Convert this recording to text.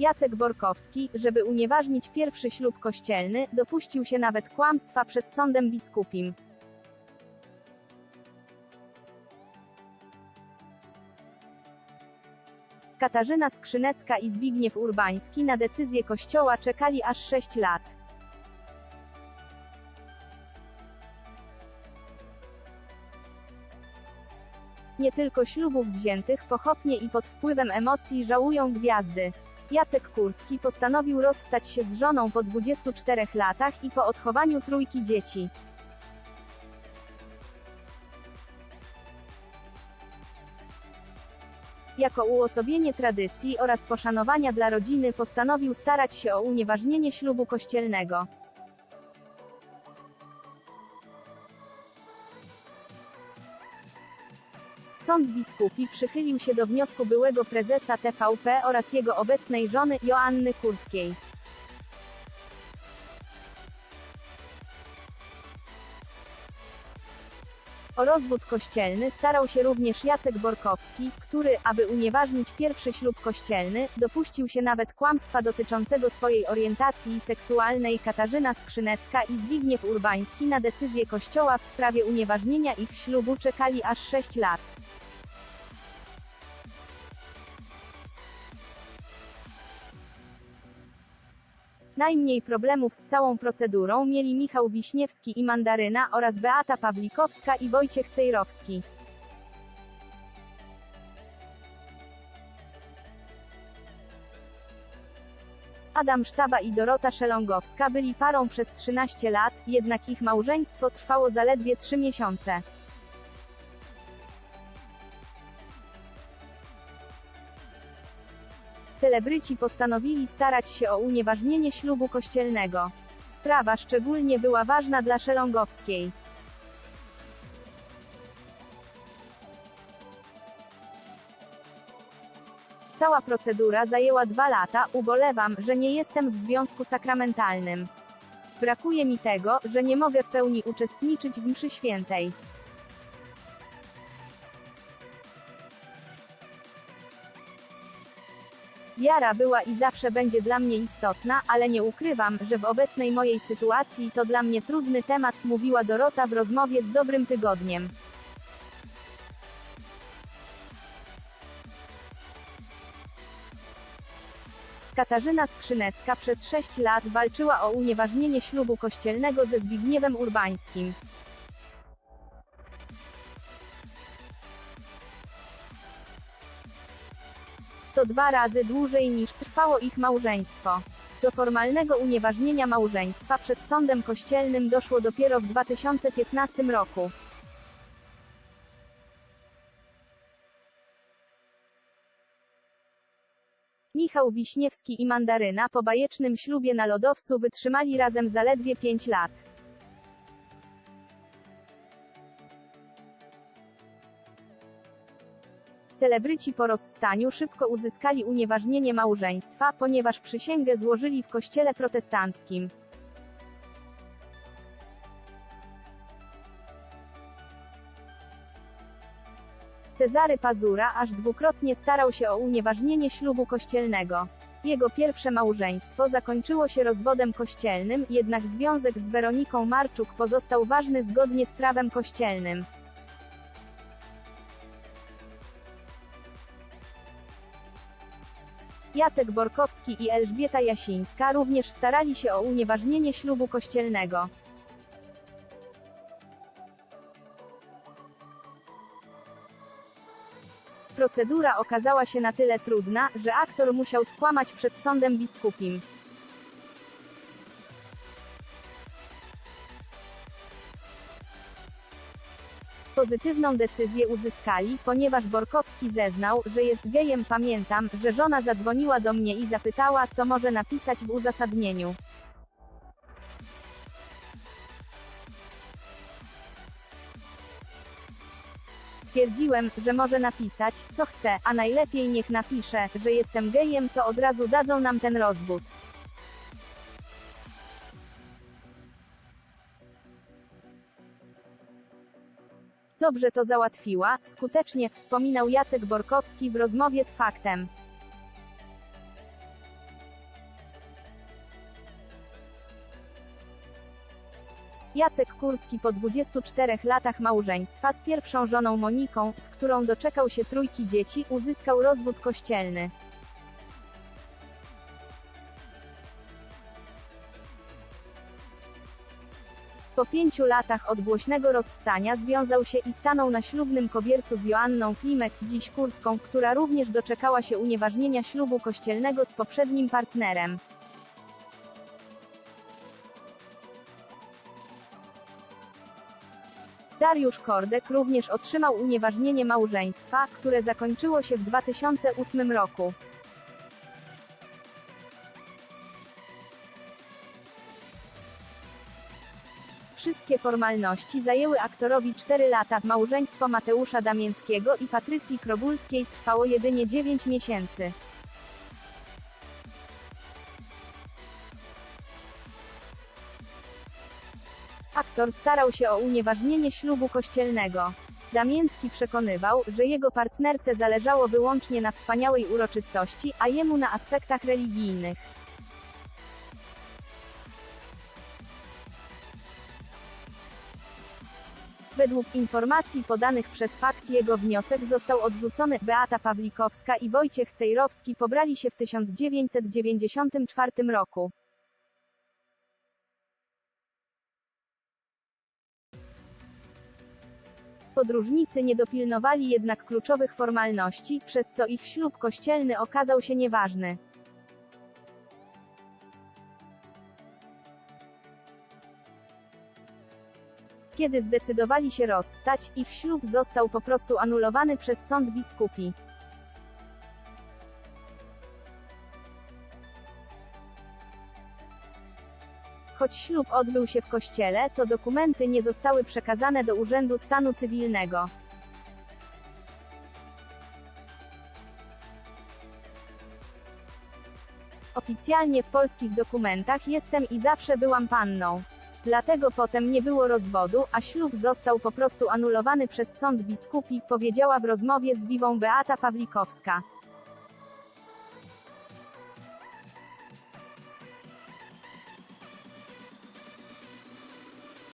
Jacek Borkowski, żeby unieważnić pierwszy ślub kościelny, dopuścił się nawet kłamstwa przed sądem biskupim. Katarzyna Skrzynecka i Zbigniew Urbański na decyzję kościoła czekali aż 6 lat. Nie tylko ślubów wziętych pochopnie i pod wpływem emocji żałują gwiazdy. Jacek Kurski postanowił rozstać się z żoną po 24 latach i po odchowaniu trójki dzieci. Jako uosobienie tradycji oraz poszanowania dla rodziny postanowił starać się o unieważnienie ślubu kościelnego. Sąd biskupi przychylił się do wniosku byłego prezesa TVP oraz jego obecnej żony Joanny Kurskiej. O rozwód kościelny starał się również Jacek Borkowski, który, aby unieważnić pierwszy ślub kościelny, dopuścił się nawet kłamstwa dotyczącego swojej orientacji seksualnej. Katarzyna Skrzynecka i Zbigniew Urbański na decyzję kościoła w sprawie unieważnienia ich ślubu czekali aż 6 lat. Najmniej problemów z całą procedurą mieli Michał Wiśniewski i Mandaryna oraz Beata Pawlikowska i Wojciech Cejrowski. Adam Sztaba i Dorota Szelongowska byli parą przez 13 lat, jednak ich małżeństwo trwało zaledwie 3 miesiące. Celebryci postanowili starać się o unieważnienie ślubu kościelnego. Sprawa szczególnie była ważna dla Szelongowskiej. Cała procedura zajęła dwa lata, ubolewam, że nie jestem w związku sakramentalnym. Brakuje mi tego, że nie mogę w pełni uczestniczyć w mszy świętej. Wiara była i zawsze będzie dla mnie istotna, ale nie ukrywam, że w obecnej mojej sytuacji to dla mnie trudny temat, mówiła Dorota w rozmowie z Dobrym Tygodniem. Katarzyna Skrzynecka przez 6 lat walczyła o unieważnienie ślubu kościelnego ze Zbigniewem Urbańskim. To dwa razy dłużej niż trwało ich małżeństwo. Do formalnego unieważnienia małżeństwa przed sądem kościelnym doszło dopiero w 2015 roku. Michał Wiśniewski i Mandaryna po bajecznym ślubie na lodowcu wytrzymali razem zaledwie 5 lat. Celebryci po rozstaniu szybko uzyskali unieważnienie małżeństwa, ponieważ przysięgę złożyli w kościele protestanckim. Cezary Pazura aż dwukrotnie starał się o unieważnienie ślubu kościelnego. Jego pierwsze małżeństwo zakończyło się rozwodem kościelnym, jednak związek z Weroniką Marczuk pozostał ważny zgodnie z prawem kościelnym. Jacek Borkowski i Elżbieta Jasińska również starali się o unieważnienie ślubu kościelnego. Procedura okazała się na tyle trudna, że aktor musiał skłamać przed sądem biskupim. Pozytywną decyzję uzyskali, ponieważ Borkowski zeznał, że jest gejem. Pamiętam, że żona zadzwoniła do mnie i zapytała, co może napisać w uzasadnieniu. Stwierdziłem, że może napisać, co chce, a najlepiej niech napisze, że jestem gejem, to od razu dadzą nam ten rozwód. Dobrze to załatwiła, skutecznie, wspominał Jacek Borkowski w rozmowie z Faktem. Jacek Kurski po 24 latach małżeństwa z pierwszą żoną Moniką, z którą doczekał się trójki dzieci, uzyskał rozwód kościelny. Po pięciu latach od głośnego rozstania związał się i stanął na ślubnym kobiercu z Joanną Klimek, dziś Kurską, która również doczekała się unieważnienia ślubu kościelnego z poprzednim partnerem. Dariusz Kordek również otrzymał unieważnienie małżeństwa, które zakończyło się w 2008 roku. Wszystkie formalności zajęły aktorowi 4 lata. Małżeństwo Mateusza Damięckiego i Patrycji Krobulskiej trwało jedynie 9 miesięcy. Aktor starał się o unieważnienie ślubu kościelnego. Damięcki przekonywał, że jego partnerce zależało wyłącznie na wspaniałej uroczystości, a jemu na aspektach religijnych. Według informacji podanych przez fakt jego wniosek został odrzucony. Beata Pawlikowska i Wojciech Cejrowski pobrali się w 1994 roku. Podróżnicy nie dopilnowali jednak kluczowych formalności, przez co ich ślub kościelny okazał się nieważny. Kiedy zdecydowali się rozstać, ich ślub został po prostu anulowany przez sąd biskupi. Choć ślub odbył się w kościele, to dokumenty nie zostały przekazane do Urzędu Stanu Cywilnego. Oficjalnie w polskich dokumentach jestem i zawsze byłam panną. Dlatego potem nie było rozwodu, a ślub został po prostu anulowany przez sąd biskupi, powiedziała w rozmowie z Wiwą Beata Pawlikowska.